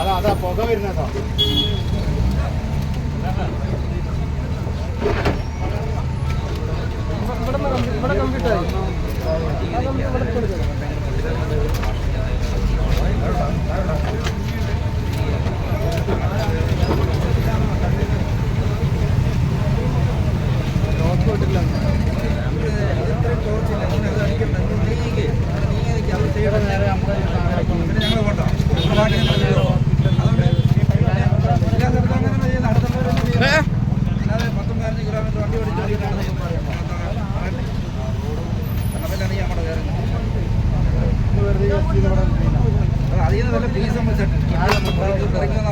അതാ അതാ പുക വരുന്നതോ ഇവിടെ കമ്പ്യൂട്ടർ ആയി ടോർച്ചില്ല ടോർച്ചില്ല അങ്ങനെ അത് അടിക്കണ്ട നീങ്ങി അവിടെ നേരെ നമ്മുടെ പതിനഞ്ച് കിലോമീറ്റർ വണ്ടി ഓടിച്ചോണ്ടിരിക്കുകയാണ് കണ്ണപ്പൻ്റെ നമ്മുടെ വേറെ അതിൽ നിന്ന് നല്ല ഫീസ് നമ്മൾ ഇറങ്ങി